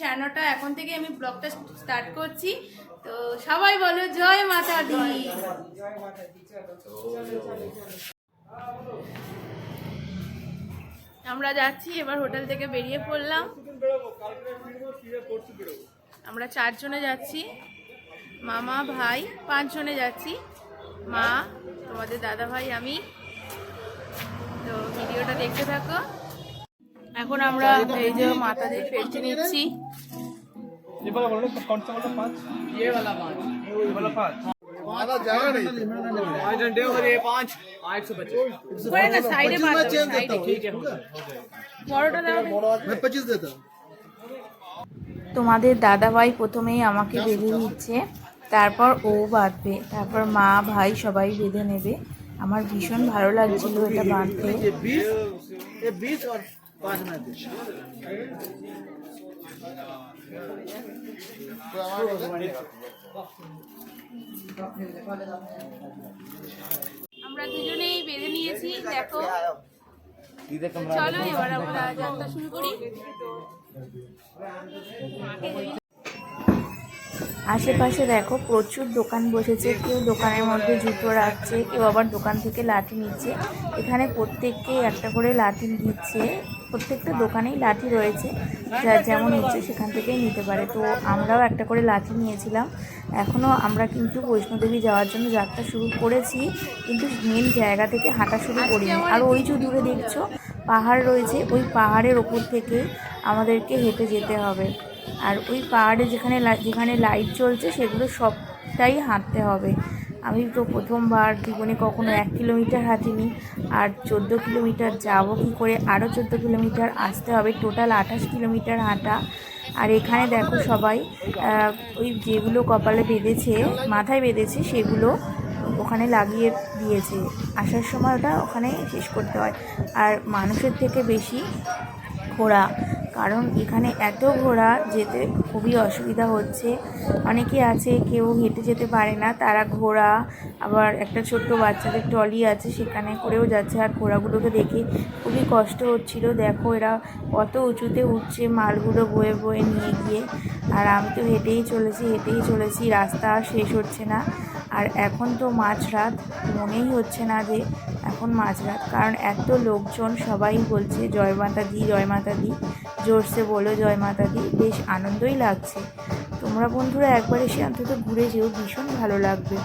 সাড়ে এখন থেকে আমি ব্লগটা স্টার্ট করছি। তো সবাই বলো, জয় মাতা দি। আমরা যাচ্ছি, এবার হোটেল থেকে বেরিয়ে পড়লাম। আমরা চারজনে যাচ্ছি। মামা, ভাই, পাঁচজনে যাচ্ছি। মা, তোমাদের দাদা ভাই আমি। তো ভিডিওটা দেখতে থাকো। এখন আমরা এই যে মাথা দিয়ে ফেটে নিচ্ছি তোমাদের দাদা ভাই প্রথমেই আমাকে বেঁধে নিচ্ছে, তারপর ও বাঁধবে, তারপর মা, ভাই সবাই বেঁধে নেবে। আমার ভীষণ ভালো লাগছিল এটা বাঁধতে। আমরা দুজনেই বেঁধে নিয়েছি দেখো। চলো এবার আমরা যাত্রা শুরু করি। আশেপাশে দেখো প্রচুর দোকান বসেছে, কেউ দোকানের মধ্যে জুতো রাখছে, কেউ আবার দোকান থেকে লাঠি নিচ্ছে। এখানে প্রত্যেককে একটা করে লাঠি দিচ্ছে, প্রত্যেকটা দোকানেই লাঠি রয়েছে, যা যেমন ইচ্ছে সেখান থেকেই নিতে পারে। তো আমরাও একটা করে লাঠি নিয়েছিলাম। এখনও আমরা কিন্তু বৈষ্ণোদেবী যাওয়ার জন্য যাত্রা শুরু করেছি, কিন্তু মেন জায়গা থেকে হাঁটা শুরু করিনি। আর ওই যে দূরে দেখছ, পাহাড় রয়েছে, ওই পাহাড়ের ওপর থেকে আমাদেরকে হেঁটে যেতে হবে। আর ওই পাহাড়ে যেখানে যেখানে লাইট জ্বলছে সেগুলো সবটাই হাঁটতে হবে। আমি তো প্রথমবার জীবনে কখনো এক কিলোমিটার হাঁটিনি, আর চোদ্দ কিলোমিটার যাব কি করে? আরও চোদ্দ কিলোমিটার আসতে হবে টোটাল আঠাশ কিলোমিটার হাঁটা। আর এখানে দেখো সবাই ওই যেগুলো কপালে বেঁধেছে, মাথায় বেঁধেছে, সেগুলো ওখানে লাগিয়ে দিয়েছে। আসার সময় ওটা ওখানে শেষ করতে হয়। আর মানুষের থেকে বেশি ঘোড়া কারণ এখানে এত ঘোড়া যেতে খুবই অসুবিধা হচ্ছে। অনেকে আছে, কেউ হেঁটে যেতে পারে না, তারা ঘোড়া, আবার একটা ছোট্ট বাচ্চাদের ট্রলি আছে, সেখানে করেও যাচ্ছে। আর ঘোড়াগুলোকে দেখে খুবই কষ্ট হচ্ছিল। দেখো, এরা কত উঁচুতে উঠছে মালগুলো বয়ে বয়ে নিয়ে গিয়ে। আর আমি তো হেঁটেই চলেছি হেঁটেই চলেছি, রাস্তা শেষ হচ্ছে না। আর এখন তো মাঝরাত মনেই হচ্ছে না যে এখন মাঝরাত। কারণ এত লোকজন সবাই বলছে, জয় মাতা দি জয় মাতা দি জোরসে বলো, জয় মাতা দি বেশ আনন্দই লাগছে। তোমরা বন্ধুরা একবার এসে অন্তত ঘুরে যেও, ভীষণ ভালো লাগবে।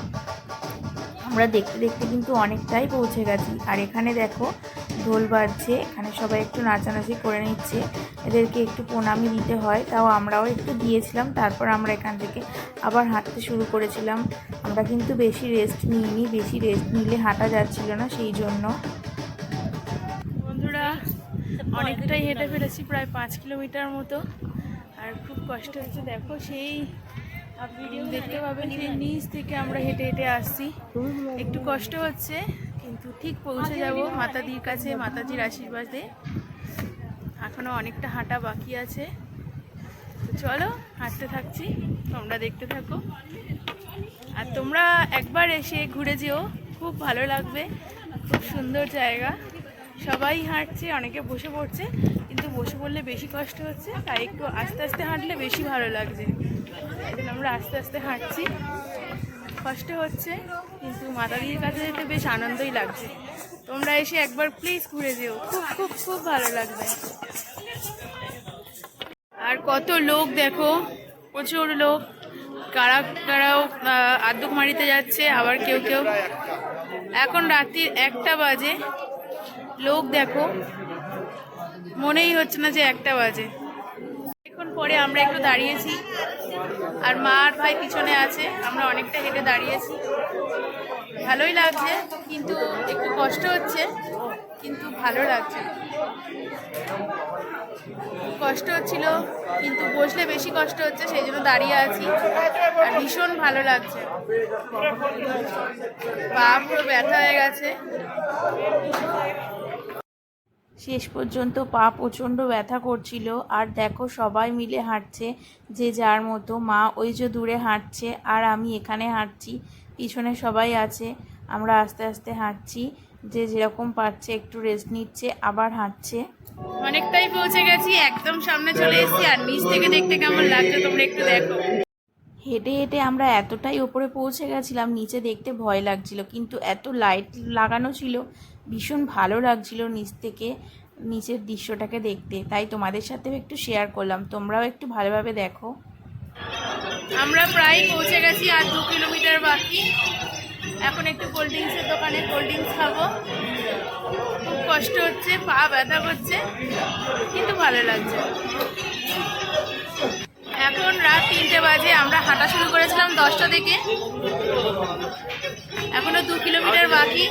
আমরা দেখতে দেখতে কিন্তু অনেকটাই পৌঁছে গেছি। আর এখানে দেখো ঢোল বাজছে এখানে সবাই একটু নাচানাচি করে নিচ্ছে। এদেরকে একটু প্রণামি দিতে হয় তাও আমরাও একটু দিয়েছিলাম তারপর আমরা এখান থেকে আবার হাঁটতে শুরু করেছিলাম। আমরা কিন্তু বেশি রেস্ট নিইনি বেশি রেস্ট নিলে হাঁটা যাচ্ছিল না সেই জন্য। বন্ধুরা অনেকটাই হেঁটে ফেলেছি প্রায় পাঁচ কিলোমিটার মতো। আর খুব কষ্ট হচ্ছে দেখো সেই দেখতে পাবেন সেই নিচ থেকে আমরা হেঁটে হেঁটে আসছি। একটু কষ্ট হচ্ছে কিন্তু ঠিক পৌঁছে যাব মাতাদির কাছে মাতাজির আশীর্বাদে। এখনও অনেকটা হাঁটা বাকি আছে। তো চলো হাঁটতে থাকছি। তোমরা দেখতে থাকো। আর তোমরা একবার এসে ঘুরে যেও। খুব ভালো লাগবে। খুব সুন্দর জায়গা। সবাই হাঁটছে অনেকে বসে পড়ছে কিন্তু বসে পড়লে বেশি কষ্ট হচ্ছে। তাই একটু আস্তে আস্তে হাঁটলে বেশি ভালো লাগছে। আমরা আস্তে আস্তে হাঁটছি। কষ্ট হচ্ছে, কিন্তু মাতাদির কাছে যেতে বেশ আনন্দই লাগছে। তোমরা এসে একবার প্লিজ ঘুরে যেও, খুব খুব খুব ভালো লাগবে। আর কত লোক দেখো, প্রচুর লোক। কারা, কারাও আদ্যকুমারিতে যাচ্ছে, আবার কেউ কেউ। এখন রাত্রির একটা বাজে। লোক দেখো, মনেই হচ্ছে না যে একটা বাজে। পরে আমরা একটু দাঁড়িয়েছি। আর মা আর ভাই পিছনে আছে, আমরা অনেকটা হেঁটে দাঁড়িয়েছি। ভালোই লাগছে, কিন্তু একটু কষ্ট হচ্ছে, কিন্তু ভালো লাগছে। কষ্ট হচ্ছিল, কিন্তু বসলে বেশি কষ্ট হচ্ছে, সেই জন্য দাঁড়িয়ে আছি। আর ভীষণ ভালো লাগছে। পা পুরো ব্যথা হয়ে গেছে। শেষ পর্যন্ত পা প্রচণ্ড ব্যথা করছিল। আর দেখো সবাই মিলে হাঁটছে যে যার মতো। মা ওই যে দূরে হাঁটছে আর আমি এখানে হাঁটছি পিছনে সবাই আছে। আমরা আস্তে আস্তে হাঁটছি যে যেরকম পারছে একটু রেস্ট নিচ্ছে আবার হাঁটছে। অনেকটাই পৌঁছে গেছি একদম সামনে চলে এসেছি আর নিচ থেকে দেখতে কেমন লাগছে তোমরা একটু দেখো। হেঁটে হেঁটে আমরা এতটাই ওপরে পৌঁছে গেছিলাম নিচে দেখতে ভয় লাগছিল কিন্তু এত লাইট লাগানো ছিল ভীষণ ভালো লাগছিল নিচ থেকে, নিচের দৃশ্যটাকে দেখতে। তাই তোমাদের সাথেও একটু শেয়ার করলাম। তোমরাও একটু ভালোভাবে দেখো। আমরা প্রায় পৌঁছে গেছি আর দু কিলোমিটার বাকি। এখন একটু কোল্ড ড্রিঙ্কসের দোকানে কোল্ড ড্রিঙ্কস খাব। খুব কষ্ট হচ্ছে, পা ব্যথা করছে, কিন্তু ভালো লাগছে। এখন রাত তিনটে বাজে, আমরা হাঁটা শুরু করেছিলাম দশটা থেকে। এখনও দু কিলোমিটার বাকি।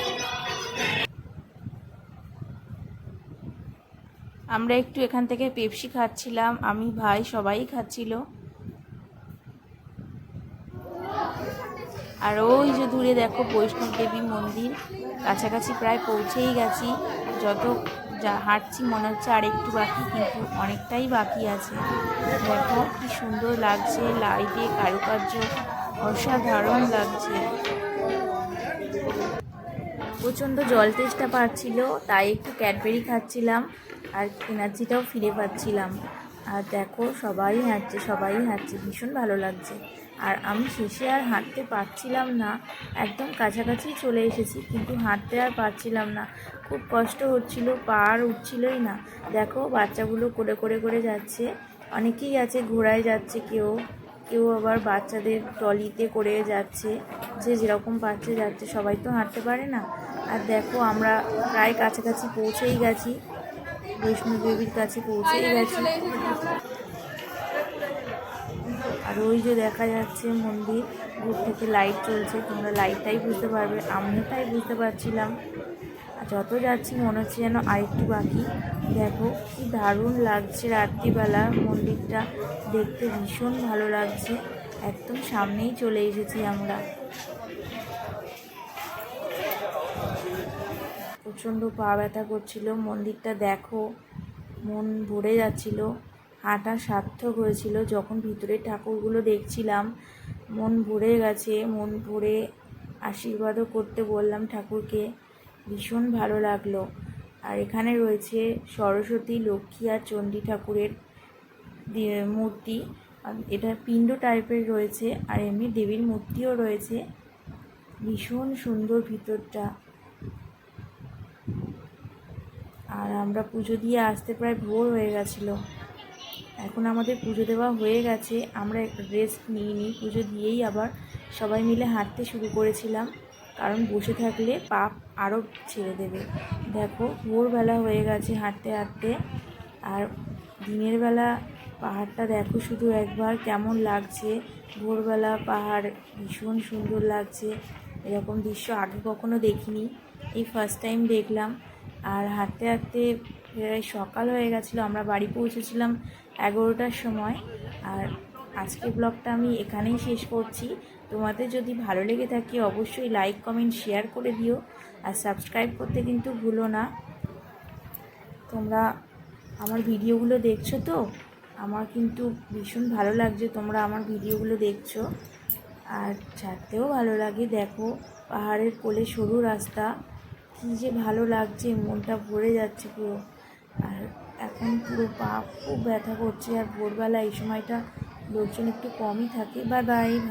আমরা একটু এখান থেকে পেপসি খাচ্ছিলাম, আমি, ভাই, সবাই খাচ্ছিল। আর ওই যে দূরে দেখো বৈষ্ণব দেবী মন্দির, কাছাকাছি প্রায় পৌঁছেই গেছি। যত যা হাঁটছি মনে হচ্ছে আর একটু বাকি, কিন্তু অনেকটাই বাকি আছে। দেখো কি সুন্দর লাগছে লাইটে কারুকার্য অসাধারণ লাগছে। প্রচণ্ড জল তেষ্টা পাচ্ছিল, তাই একটু ক্যাডবেরি খাচ্ছিলাম আর এনার্জিটাও ফিরে পাচ্ছিলাম। আর দেখো, সবাই হাঁটছে সবাই হাঁটছে, ভীষণ ভালো লাগছে। আর আমি শেষে আর হাঁটতে পারছিলাম না, একদম কাছাকাছি চলে এসেছি, কিন্তু হাঁটতে আর পারছিলাম না। খুব কষ্ট হচ্ছিল, পা আর উঠছিলই না। দেখো, বাচ্চাগুলো করে করে করে যাচ্ছে, অনেকেই আছে ঘোড়ায় যাচ্ছে, কেউ কেউ আবার বাচ্চাদের ট্রলিতে করে যাচ্ছে, যে যেরকম পাচ্ছে যাচ্ছে, সবাই তো হাঁটতে পারে না। আর দেখো, আমরা প্রায় কাছাকাছি পৌঁছেই গেছি। বৈষ্ণব দেবীর কাছে পৌঁছেই গেছি। আর ওই যে দেখা যাচ্ছে মন্দির, দূর থেকে লাইট চলছে, তোমরা লাইটটাই বুঝতে পারবে আমিও তাই বুঝতে পারছিলাম। আর যত যাচ্ছি, মনে হচ্ছে যেন আরেকটু বাকি। দেখো, কি দারুণ লাগছে রাত্রিবেলা মন্দিরটা। দেখতে ভীষণ ভালো লাগছে। একদম সামনেই চলে এসেছি আমরা। প্রচণ্ড পা ব্যথা করছিল, মন্দিরটা দেখো, মন ভরে যাচ্ছিল, হাঁটা সার্থক হয়েছিল। যখন ভিতরে ঠাকুরগুলো দেখছিলাম, মন ভরে গেছে, মন ভরে আশীর্বাদও করতে বললাম ঠাকুরকে, ভীষণ ভালো লাগল। আর এখানে রয়েছে সরস্বতী, লক্ষ্মী আর চণ্ডী ঠাকুরের মূর্তি। এটা পিণ্ড টাইপের রয়েছে, আর এমনি দেবীর মূর্তিও রয়েছে। ভীষণ সুন্দর ভিতরটা। আর আমরা পুজো দিয়ে আসতে প্রায় ভোর হয়ে গেছিল। এখন আমাদের পুজো দেওয়া হয়ে গেছে, আমরা একটা রেস্ট নিয়ে নিই। পুজো দিয়েই আবার সবাই মিলে হাঁটতে শুরু করেছিলাম, কারণ বসে থাকলে পাপ আরও ছেড়ে দেবে। দেখো, ভোরবেলা হয়ে গেছে হাঁটতে হাঁটতে, আর দিনের বেলা পাহাড়টা দেখো শুধু একবার কেমন লাগছে। ভোরবেলা পাহাড় ভীষণ সুন্দর লাগছে, এরকম দৃশ্য আগে কখনো দেখিনি। এই ফার্স্ট টাইম দেখলাম। আর হাঁটতে হাঁটতে প্রায় সকাল হয়ে গেছিল, আমরা বাড়ি পৌঁছেছিলাম এগারোটার সময়। আর আজকে ব্লগটা আমি এখানেই শেষ করছি। তোমাদের যদি ভালো লেগে থাকে অবশ্যই লাইক কমেন্ট শেয়ার করে দিও। আর সাবস্ক্রাইব করতে কিন্তু ভুলো না। তোমরা আমার ভিডিওগুলো দেখছ তো? আমার কিন্তু ভীষণ ভালো লাগছে তোমরা আমার ভিডিওগুলো দেখছ। আর ছাড়তেও ভালো লাগে। দেখো পাহাড়ের কোলে সরু রাস্তা। কী যে ভালো লাগছে, মনটা ভরে যাচ্ছে পুরো। আর এখন পুরো পা খুব ব্যথা করছে, আর ভোরবেলা এই সময়টা লোকজন একটু কমই থাকে। বা বাই